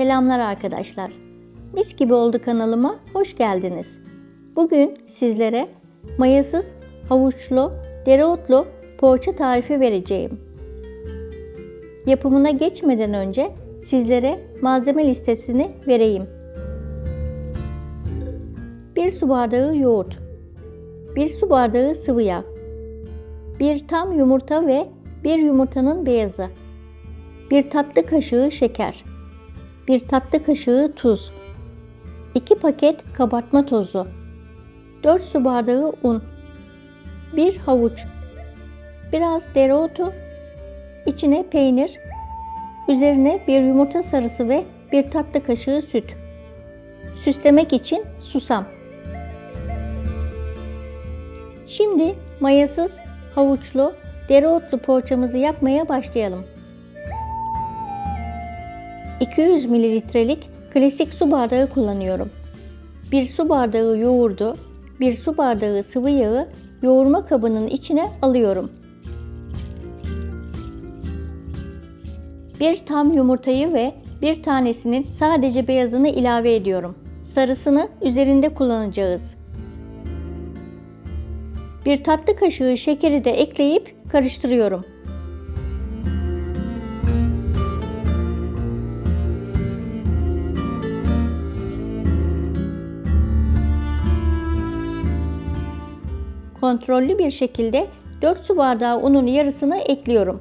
Selamlar arkadaşlar. Mis gibi oldu kanalıma hoş geldiniz. Bugün sizlere mayasız havuçlu dereotlu poğaça tarifi vereceğim. Yapımına geçmeden önce sizlere malzeme listesini vereyim. 1 su bardağı yoğurt, 1 su bardağı sıvı yağ, 1 tam yumurta ve 1 yumurtanın beyazı, 1 tatlı kaşığı şeker, 1 tatlı kaşığı tuz, 2 paket kabartma tozu, 4 su bardağı un, 1 havuç, biraz dereotu, içine peynir, üzerine bir yumurta sarısı ve bir tatlı kaşığı süt. Süslemek için susam. Şimdi mayasız havuçlu dereotlu poğaçamızı yapmaya başlayalım. 200 mililitrelik klasik su bardağı kullanıyorum. 1 su bardağı yoğurdu, 1 su bardağı sıvı yağı yoğurma kabının içine alıyorum. Bir tam yumurtayı ve bir tanesinin sadece beyazını ilave ediyorum. Sarısını üzerinde kullanacağız. Bir tatlı kaşığı şekeri de ekleyip karıştırıyorum. Kontrollü bir şekilde 4 su bardağı unun yarısını ekliyorum.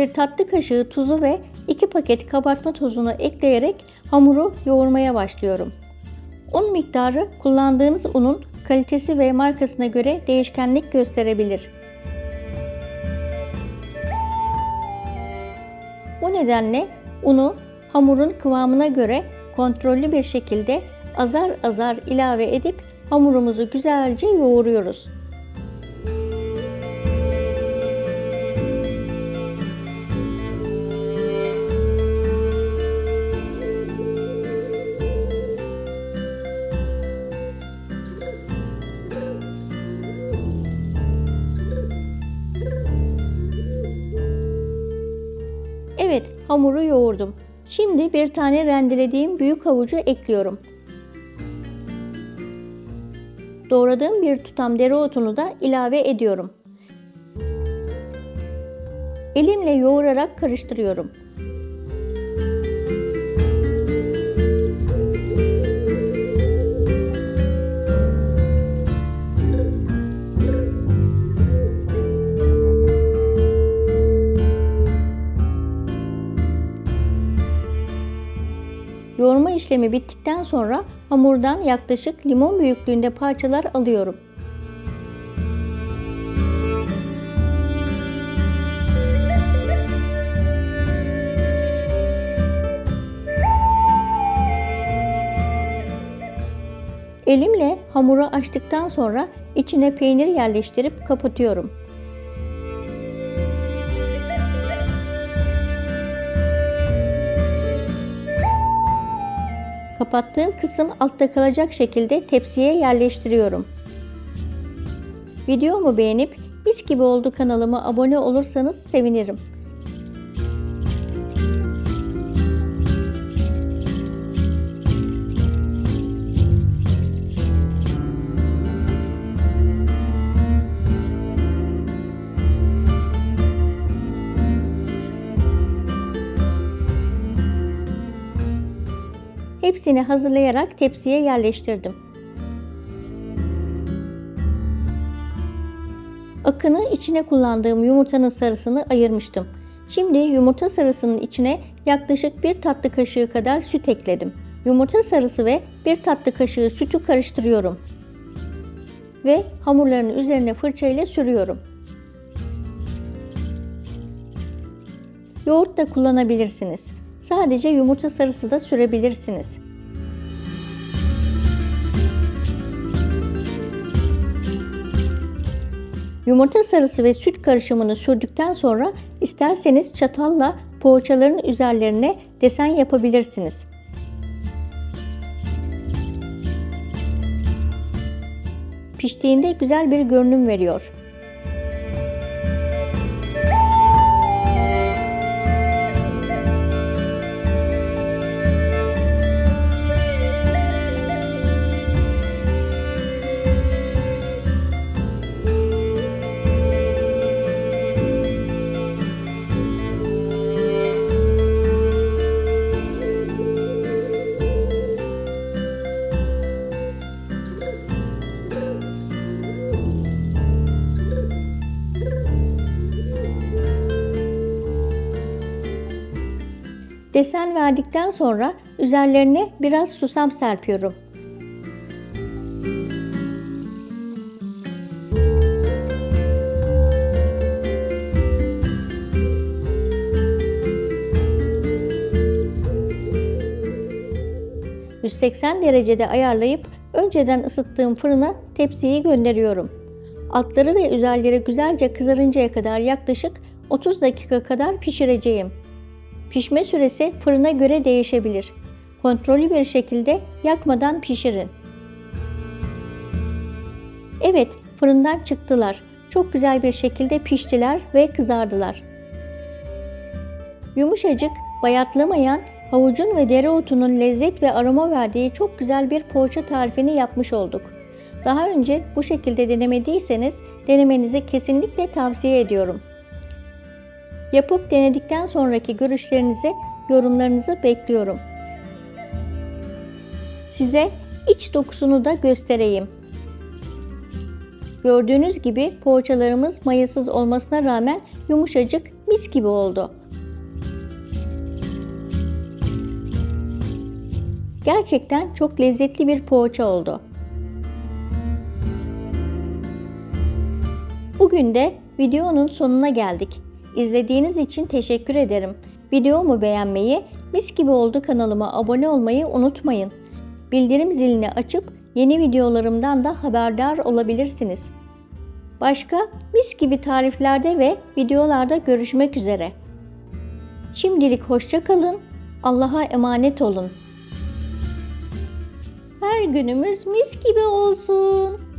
bir tatlı kaşığı tuzu ve 2 paket kabartma tozunu ekleyerek hamuru yoğurmaya başlıyorum. Un miktarı kullandığınız unun kalitesi ve markasına göre değişkenlik gösterebilir. Bu nedenle unu hamurun kıvamına göre kontrollü bir şekilde azar azar ilave edip hamurumuzu güzelce yoğuruyoruz. Hamuru yoğurdum. Şimdi bir tane rendelediğim büyük havucu ekliyorum. Doğradığım bir tutam dereotunu da ilave ediyorum. Elimle yoğurarak karıştırıyorum. İşlemi bittikten sonra hamurdan yaklaşık limon büyüklüğünde parçalar alıyorum. Elimle hamuru açtıktan sonra içine peynir yerleştirip kapatıyorum. Kapattığım kısım altta kalacak şekilde tepsiye yerleştiriyorum. Videomu beğenip mis gibi oldu kanalıma abone olursanız sevinirim. Hepsini hazırlayarak tepsiye yerleştirdim. Akını içine kullandığım yumurtanın sarısını ayırmıştım. Şimdi yumurta sarısının içine yaklaşık bir tatlı kaşığı kadar süt ekledim. Yumurta sarısı ve bir tatlı kaşığı sütü karıştırıyorum. Ve hamurların üzerine fırça ile sürüyorum. Yoğurt da kullanabilirsiniz. Sadece yumurta sarısı da sürebilirsiniz. Yumurta sarısı ve süt karışımını sürdükten sonra isterseniz çatalla poğaçaların üzerlerine desen yapabilirsiniz. Piştiğinde güzel bir görünüm veriyor. Desen verdikten sonra üzerlerine biraz susam serpiyorum. ...180 derecede ayarlayıp önceden ısıttığım fırına tepsiyi gönderiyorum. Altları ve üzerleri güzelce kızarıncaya kadar yaklaşık 30 dakika kadar pişireceğim. Pişme süresi fırına göre değişebilir. Kontrollü bir şekilde yakmadan pişirin. Evet, fırından çıktılar. Çok güzel bir şekilde piştiler ve kızardılar. Yumuşacık, bayatlamayan, havucun ve dereotunun lezzet ve aroma verdiği çok güzel bir poğaça tarifini yapmış olduk. Daha önce bu şekilde denemediyseniz denemenizi kesinlikle tavsiye ediyorum. Yapıp denedikten sonraki görüşlerinizi, yorumlarınızı bekliyorum. Size iç dokusunu da göstereyim. Gördüğünüz gibi poğaçalarımız mayasız olmasına rağmen yumuşacık mis gibi oldu. Gerçekten çok lezzetli bir poğaça oldu. Bugün de videonun sonuna geldik. İzlediğiniz için teşekkür ederim. Videomu beğenmeyi, mis gibi oldu kanalıma abone olmayı unutmayın. Bildirim zilini açıp yeni videolarımdan da haberdar olabilirsiniz. Başka mis gibi tariflerde ve videolarda görüşmek üzere. Şimdilik hoşça kalın. Allah'a emanet olun. Her günümüz mis gibi olsun.